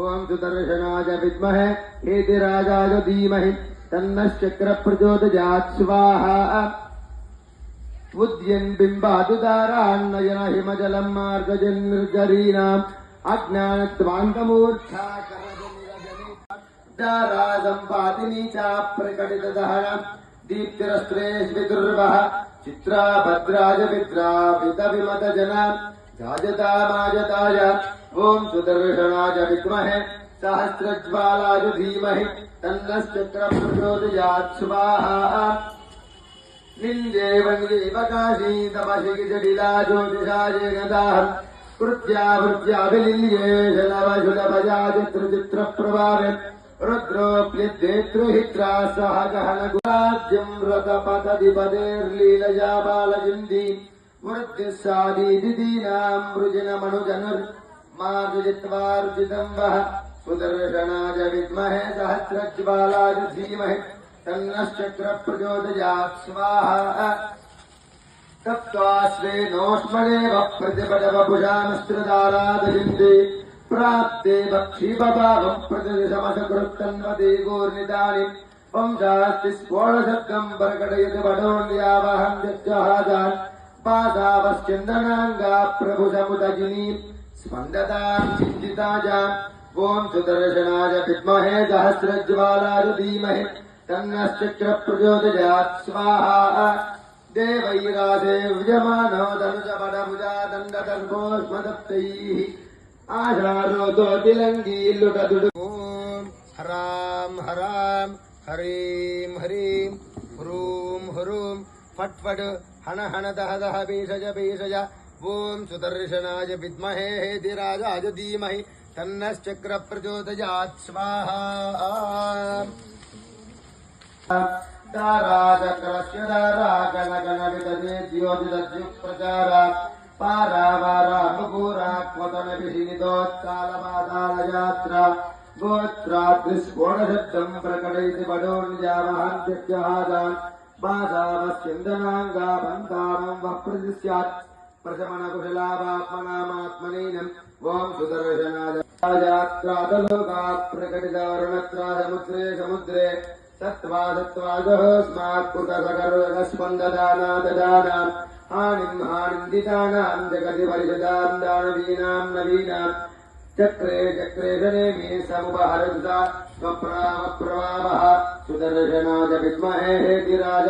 ॐ सुदर्शनाय विद्महे हेतिराजाय धीमहि, तन्नश्चक्रप्रचोदयात् स्वाहा उद्यन् बिम्बादुदारान्नयन हिमजलम् मार्गजन् निर्जरीणाम् अज्ञानत्वान्तमूर्च्छा दारा सम्पादिनी च प्रकटितदहन दीप्तिरस्त्रेष्विदुर्वः चित्रा भद्राज ॐ सुदर्शनाय विद्महे सहस्रज्वालाय धीमहि तन्नश्चक्रम् प्रचोदयात् स्वाहा ज्योतिषाय गदाहम् कृत्या वृत्याभिलिल्ये शलवशुलभजाचित्रचित्रप्रभावे रुद्रोऽप्यद्वेतृहित्रा सह वृजनमनुजनुर्मार्जित्वार्जितम् वः सुदर्शनाय विद्महे सहस्रज्वालाय धीमहि तन्नश्चक्रप्रचोदयात् स्वाहा तत्त्वाश्रेणोष्मणेव प्रतिपदवपुषामस्त्रदारादयन्ति प्राप्ते भक्षीपभावम् प्रतिदिशमसकृत्तन्वते गोर्नितानि वंशास्ति स्फोटशब्दम् प्रकटयति वडोन्यावहम् यज्जहादान् पादावश्चन्दनाङ्गा प्रभुसमुदजिनी स्पन्दताम् चिन्तिताजाम् ॐ सुदर्शनाय विद्महे सहस्रज्वालाय धीमहि तन्नश्चक्रप्रचोदयात् स्वाहा। देवैरादेव्यमानो दनुजपडभुजा दण्डदर्भोष्मदत्तैः आशारोदोतिलङ्गीलुटदुडु ॐ हरां हरां, हरीं हरीं, ह्रूं ह्रूं फट् फट् हण हण दह दह भीषज भीषज। ॐ सुदर्शनाय विद्महे हेतिराजाय धीमहि, तन्नश्चक्रप्रचोदयात्, स्वाहा। दाराचक्रस्य दारा गणगणवितजे द्योतिदद्युप्रचारा पारावारा मुगूरा क्वतनभिषिनितोत्कालपातालयात्रा गोत्राद्रिस्फोटशब्दम् प्रकटयति बडोन्यामहान्त्यहादान् बाधावश्चिन्दनाङ्गा वः स्यात् प्रशमनकुशलावात्मनामात्मनैनम् ॐ समुद्रे सत्त्वा सत्त्वादः हानिम् हानिन्दितानाम् जगति परिषदाम् दानवीनाम् नवीनाम् चक्रे चक्रे शनेमि समुपहरन्ता स्वप्रामप्रवावः सुदर्शनाय विद्महे हेतिराजाय धीमहि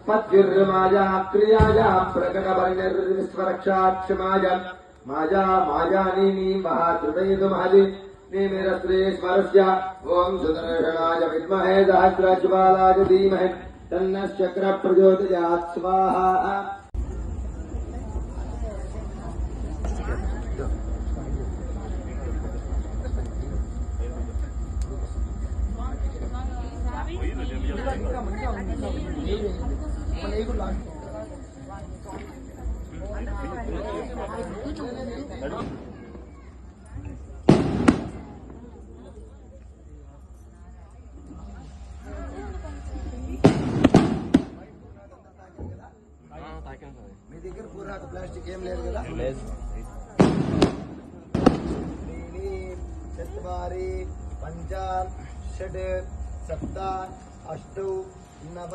प्रेममाजाम् पद्युर्माजा क्रियायाम् प्रकटवर्णर्विस्वरक्षाक्षमाजाम् माजा माजानीनी महात्रुदयतु महदि निमिरस्त्रे स्मरस्य। ॐ सुदर्शनाय विद्महे सहस्रज्वालाय धीमहि। तन्नश्चक्रप्रचोदयात् स्वाहा। మీ దగ్గర కూరాకు ప్లాస్టిక్ ఏం లేదు కదా లేదు చత్వారి పంచ షడ్ సప్త అష్టౌ నవ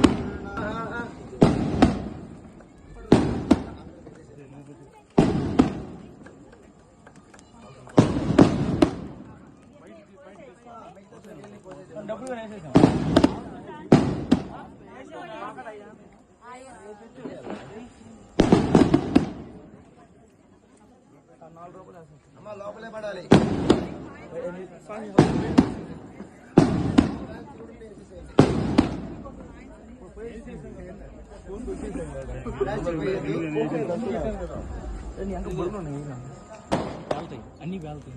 అమ్మ లోపలే పడాలి అన్ని వెళ్తాయి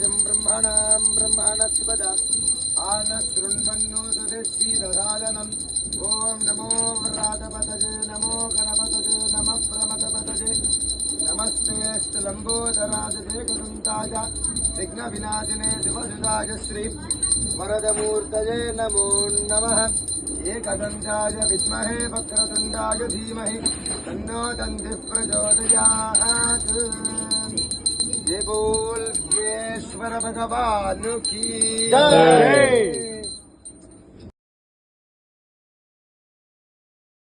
ज्येष्ठराजं ब्रह्मणां ब्रह्मणस्पद। आनशृण्वन्नोदशीरसादनम् ॐ नमो व्रातपतजे नमो गणपतजे, नमः प्रमथपतजे नमस्ते लम्बोदराजजे गदन्ताय विघ्नविनाशिने शिवसुताय श्री वरदमूर्तये नमो नमः। एकदन्ताय विद्महे, वक्रतुण्डाय धीमहि। तन्नो दन्तिः प्रचोदयात् जय बोल भगवान की जय।